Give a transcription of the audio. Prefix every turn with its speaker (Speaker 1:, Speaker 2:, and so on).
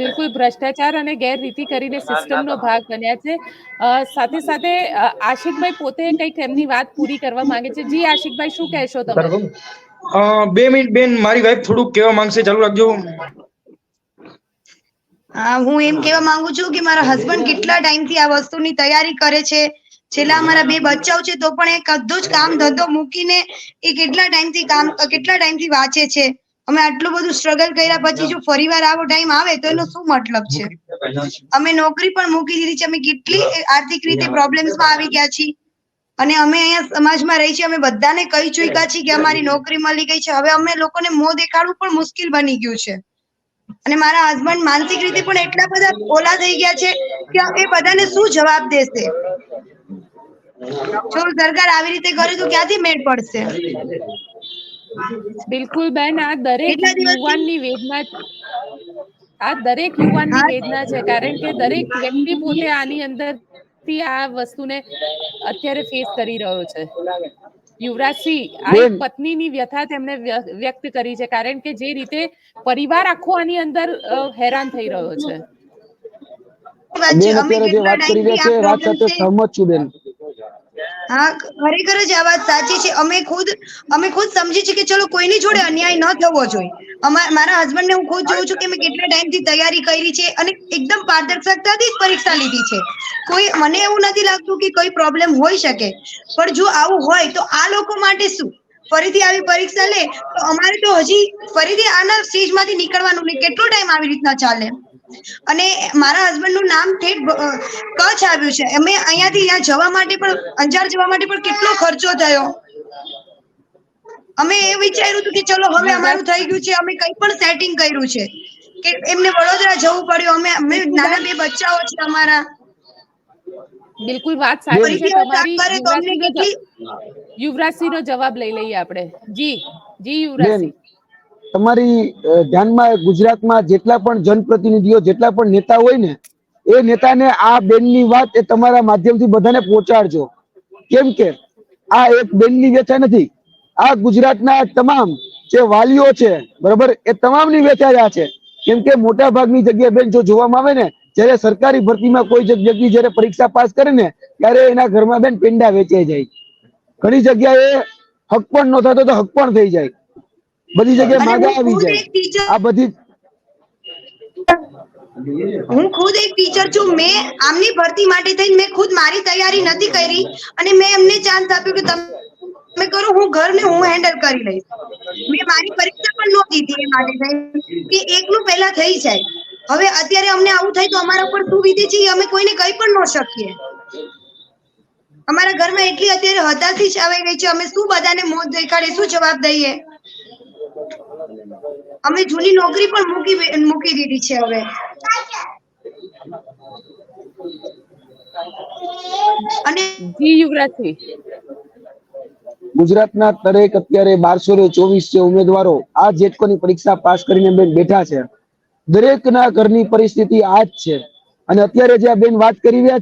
Speaker 1: બિલકુલ ભ્રષ્ટાચાર અને ગેરરીતિ કરીને સિસ્ટમનો ભાગ બન્યા છે. સાથે સાથે આશિકભાઈ પોતે કંઈક એમની વાત પૂરી કરવા માંગે છે. જી આશિકભાઈ શું કહેશો તમે?
Speaker 2: બે મિનિટ બેન મારી વાઈફ થોડુંક કહેવા માંગશે. ચાલુ રાખજો.
Speaker 3: હા હું એમ કહેવા માંગુ છું કે મારા હસબન્ડ કેટલા ટાઈમથી આ વસ્તુની તૈયારી કરે છે. છેલ્લા અમારા બે બચ્ચાઓ છે તો પણ એ કદું જ કામ ધંધો મૂકીને એ કેટલા ટાઈમથી કામ કેટલા ટાઈમથી વાંચે છે. અમે આટલું બધું સ્ટ્રગલ કર્યા પછી જો ફરીવાર આવો ટાઈમ આવે તો એનો શું મતલબ છે? અમે નોકરી પણ મૂકી દીધી છે. અમે કેટલી આર્થિક રીતે પ્રોબ્લેમ્સમાં આવી ગયા છીએ. અને અમે અહીંયા સમાજમાં રહી છીએ. અમે બધાને કહી ચૂક્યા છીએ કે અમારી નોકરી મળી ગઈ છે. હવે અમે લોકોને મોં દેખાડવું પણ મુશ્કેલ બની ગયું છે. અને મારા હસબન્ડ માનસિક રીતે પણ એટલા બધા ઓલા થઈ ગયા છે કે એ બધાને શું જવાબ દેશે? જો સરકાર આવી રીતે કરે તો ક્યાંથી મેળ પડશે?
Speaker 1: બિલકુલ બેન આ દરેક યુવાનની વેદના આ દરેક યુવાનની વેદના છે કારણ કે દરેક વ્યક્તિ પોતે આની અંદરથી આ વસ્તુને અત્યારે ફેસ કરી રહ્યો છે. યુવરાજસિંહ આ એક પત્નીની વ્યથા તેમણે વ્યક્ત કરી છે કારણ કે જે રીતે પરિવાર આખો આની અંદર હેરાન થઈ રહ્યો છે.
Speaker 4: બેન અત્યારે જે વાત કરી રહ્યા છે વાત સાથે સહમત છું બેન.
Speaker 3: હા, ખરેખર જ આ વાત સાચી છે. અમે ખુદ અમે ખુદ સમજી છીએ કે ચલો કોઈની જોડે અન્યાય ન થવો જોઈએ. મારા હસબન્ડ ને હું ખુદ જોઉં છું કે મેં કેટલા ટાઈમથી તૈયારી કરી છે અને એકદમ પારદર્શકતાથી જ પરીક્ષા લીધી છે. કોઈ, મને એવું નથી લાગતું કે કોઈ પ્રોબ્લેમ હોઈ શકે. પણ જો આવું હોય તો આ લોકો માટે શું? ફરીથી આવી પરીક્ષા લે, તો અમારે તો હજી ફરીથી આના સ્ટેજમાંથી નીકળવાનું નહીં. કેટલો ટાઈમ આવી રીતના ચાલે? અને મારા હસબન્ડનું નામ ઠેઠ કચ્છ આવ્યું છે? અમે અહીંયાથી ત્યાં જવા માટે પણ, અંજાર જવા માટે પણ કેટલો ખર્ચો થયો? અમે એ વિચાર્યું હતું કે ચલો હવે અમારું થઈ ગયું છે, અમે કંઈ પણ સેટિંગ કર્યું છે. કે એમને વડોદરા જવું પડ્યું. અમે અમે નાના બે બચ્ચાઓ છે અમારા.
Speaker 1: બિલકુલ વાત સાચી છે. તમારી જ- યુવરાજસિંહનો જવાબ લઈ લઈએ આપણે. જી જી યુવરાજસિંહ.
Speaker 4: તમારી ધ્યાનમાં ગુજરાતમાં જેટલા પણ જનપ્રતિનિધિઓ જેટલા પણ નેતા હોય ને એ નેતાને આ બેનની વાત એ તમારા માધ્યમથી બધાને પહોંચાડજો. કેમ કે આ એક બેનની વ્યથા નથી. આ ગુજરાતના તમામ જે વાલીઓ છે બરાબર એ તમામની વ્યથા આ છે. કેમ કે મોટા ભાગની જગ્યાએ બેન જો જોવામાં આવે ને જ્યારે સરકારી ભરતીમાં કોઈ વ્યક્તિ જ્યારે પરીક્ષા પાસ કરે ને ત્યારે એના ઘરમાં બેન પેંડા વેચે જાય. ઘણી જગ્યાએ હક પણ ન થતો તો હક પણ થઈ જાય. બધી જગ્યાએ માગા
Speaker 3: હું
Speaker 4: આવી
Speaker 3: ખુદ
Speaker 4: જાય.
Speaker 3: એક ટીચર
Speaker 4: આ બધી
Speaker 3: હું ખુદ એક ટીચર છું. મેં આમની ભરતી માટે થઈને મેં ખુદ મારી તૈયારી નથી કરી અને મેં એમને ચાન્સ આપ્યો કે તમે કરો હું ઘરને હું હેન્ડલ કરી લઈશ. મેં મારી પરીક્ષા પણ ન દીધી એ માટે થઈને કે એકનું પહેલા થઈ જાય. હવે અત્યારે અમને આવું થાય તો અમારા ઉપર શું વિધિ છે અમે કોઈને કહી પણ ન શકીએ. અમારા ઘરમાં એટલી અત્યારે હતાશી જ આવી ગઈ છે અમે શું બધાને મોત દેખાડે શું જવાબ દઈએ? અમે જૂની નોકરી પણ મૂકી મૂકી દીધી છે હવે. અને
Speaker 1: જી યુવરાજસિંહ.
Speaker 4: ગુજરાતના દરેક અત્યારે બારસો ને ચોવીસ જે ઉમેદવારો આ જેટકોની પરીક્ષા પાસ કરીને બેઠા છે દરેકના ઘરની પરિસ્થિતિ આ જ છે. અને અત્યારે જે આ બેન વાત કરી રહ્યા છે